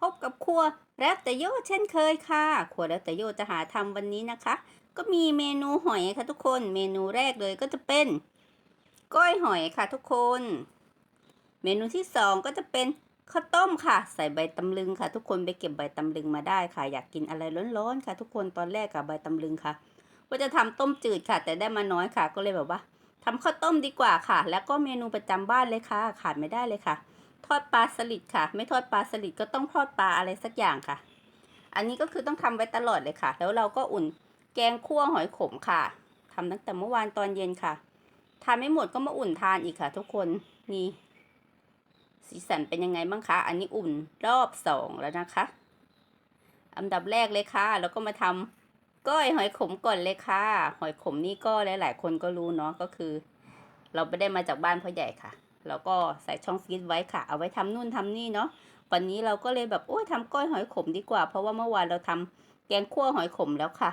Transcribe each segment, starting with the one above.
พบกับครัวแล้วแต่โยเช่นเคยค่ะครัวแล้วแต่โยจะหาทำวันนี้นะคะ ก็มีเมนูหอยค่ะทุกคนเมนูแรกเลยก็จะเป็นก้อยหอยค่ะทุกคน เมนูที่สองก็จะเป็นข้าวต้มค่ะ ใส่ใบตำลึงค่ะ ทุกคนไปเก็บใบตำลึงมาได้ค่ะ อยากกินอะไรร้อนๆค่ะ ทุกคนตอนแรกกับใบตำลึงค่ะว่าจะทำต้มจืดค่ะ แต่ได้มาน้อยค่ะ ก็เลยแบบว่าทำข้าวต้มดีกว่าค่ะ แล้วก็เมนูประจำบ้านเลยค่ะ ขาดไม่ได้เลยค่ะ ทอดปลาสลิดค่ะ ไม่ทอดปลาสลิดก็ต้องทอดปลาอะไรสักอย่างค่ะ อันนี้ก็คือต้องทำไว้ตลอดเลยค่ะ แล้วเราก็อุ่นแกงคั่วหอยขมค่ะทำตั้งแต่เมื่อวานตอนเย็นค่ะทานไม่หมดก็มาอุ่นทานอีกค่ะ ทุกคนนี่สีสันเป็นยังไงบ้างคะอันนี้อุ่นรอบสองแล้วนะคะ อันดับแรกเลยค่ะ แล้วก็มาทำก้อยหอยขมก่อนเลยค่ะ หอยขมนี่ก็หลาย ๆ คนก็รู้เนาะก็คือ เราไม่ได้มาจากบ้านพ่อใหญ่ค่ะ แล้วก็ใส่ช่องฟรีซไว้ค่ะ เอาไว้ทำนู่นทำนี่เนาะวันนี้เราก็เลยแบบโอ้ยทำก้อยหอยขมดีกว่า เพราะว่าเมื่อวานเราทำแกงคั่วหอยขมแล้วค่ะ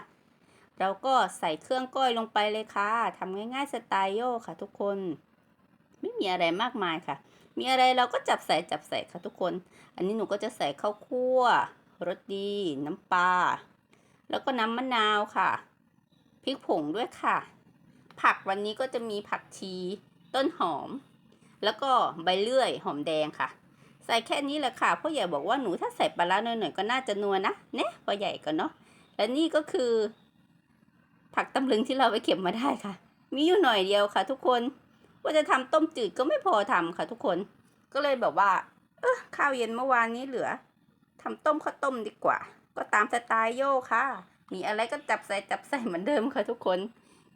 เราก็ใส่เครื่องก้อยลงไปเลยค่ะทำง่ายๆสไตล์โยค่ะ ทุกคน ไม่มีอะไรมากมายค่ะ มีอะไรเราก็จับใส่จับใส่ค่ะทุกคน อันนี้หนูก็จะใส่ข้าวคั่วรสดี น้ำปลาแล้วก็น้ำมะนาวค่ะพริกผงด้วยค่ะ ผักวันนี้ก็จะมีผักชี ต้นหอม แล้วก็ใบเลื่อยหอมแดงค่ะ ใส่แค่นี้แหละค่ะพ่อใหญ่บอกว่าหนูถ้าใส่ปลาร้าหน่อยๆก็น่าจะนัวนะเนี่ยพ่อใหญ่ก็เนาะและนี่ก็คือ ผักตำลึงที่เราไปเก็บมาได้ค่ะ มีอยู่หน่อยเดียวค่ะ ทุกคนว่าจะทำต้มจืดก็ไม่พอทำค่ะ ทุกคน ก็เลยแบบว่า เออข้าวเย็นเมื่อวานนี้เหลือทำต้มข้าวต้มดีกว่า ก็ตามสไตล์โยค่ะ มีอะไรก็จับใส่จับใส่เหมือนเดิมค่ะ ทุกคน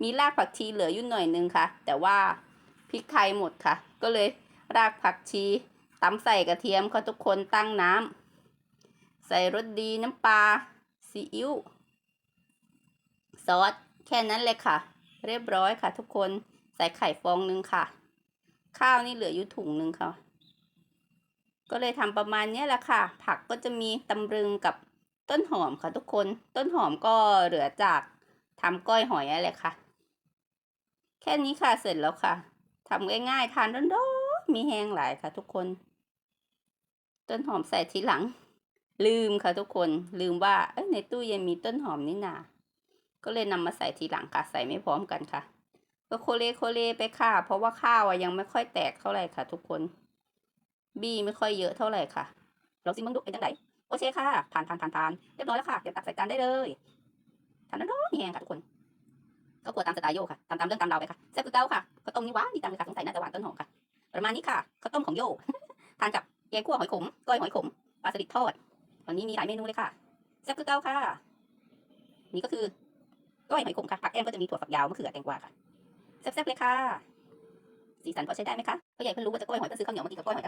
มีรากผักชีเหลืออยู่หน่อยนึงค่ะ แต่ว่า พริกไทยหมดค่ะ ก็เลยรากผักชีตำใส่กระเทียมค่ะทุกคนตั้งน้ำใส่รสดีน้ำปลาซีอิ๊วซอสแค่นั้นเลยค่ะ เรียบร้อยค่ะ ทุกคนใส่ไข่ฟองนึงค่ะ ข้าวนี่เหลืออยู่ถุงนึงค่ะ ก็เลยทำประมาณนี้แหละค่ะ ผักก็จะมีตำรึงกับต้นหอมค่ะทุกคน ต้นหอมก็เหลือจากทำก้อยหอยอะไรค่ะ แค่นี้ค่ะเสร็จแล้วค่ะ ทำง่ายๆทานร้อนๆมีแห้งหลายค่ะทุกคน ต้นหอมใส่ทีหลัง ลืมค่ะทุกคนลืมว่าเอในตู้เย็นมีต้นหอมนี่นาก็เลยนำมาใส่ทีหลังค่ะใส่ไม่พร้อมกันค่ะ ก็โคเลโคเลไปค่ะ เพราะว่าข้าวอะยังไม่ค่อยแตกเท่าไหร่ค่ะ ทุกคน บี้ไม่ค่อยเยอะเท่าไหร่ค่ะเราซิมึงดูเป็นจังไดโอเคค่ะทานทานทานทานเรียบร้อยแล้วค่ะเดี๋ยวตักใส่จานได้เลยทานร้อนๆนี่เองค่ะทุกคน ก็กลัวตามสไตล์โยค่ะตามตามเรื่องตามเราวไปค่ะแซ่บคือเก้าค่ะข้าวต้มนี่หวานดีจังเลยค่ะสงสัยน่าจะหวานต้นหอมค่ะ ประมาณนี้ค่ะข้าวต้มของโยทานกับแกงคั่วหอยขมก้อยหอยขมปลาสลิดทอดวันนี้มีหลายเมนูเลยค่ะแซ่บคือเก้าค่ะ นี่ก็คือก้อยหอยขมค่ะผักแก้มก็จะมีถั่วฝักยาวมะเขือแตงกวาค่ะแซ่บๆเลยค่ะสีสันพอใช้ได้ไหมคะพ่อใหญ่เพิ่งรู้ว่าจะก้อยหอยเพิ่งซื้อข้าวเหนียวมากินกับก้อยหอยต่างหาก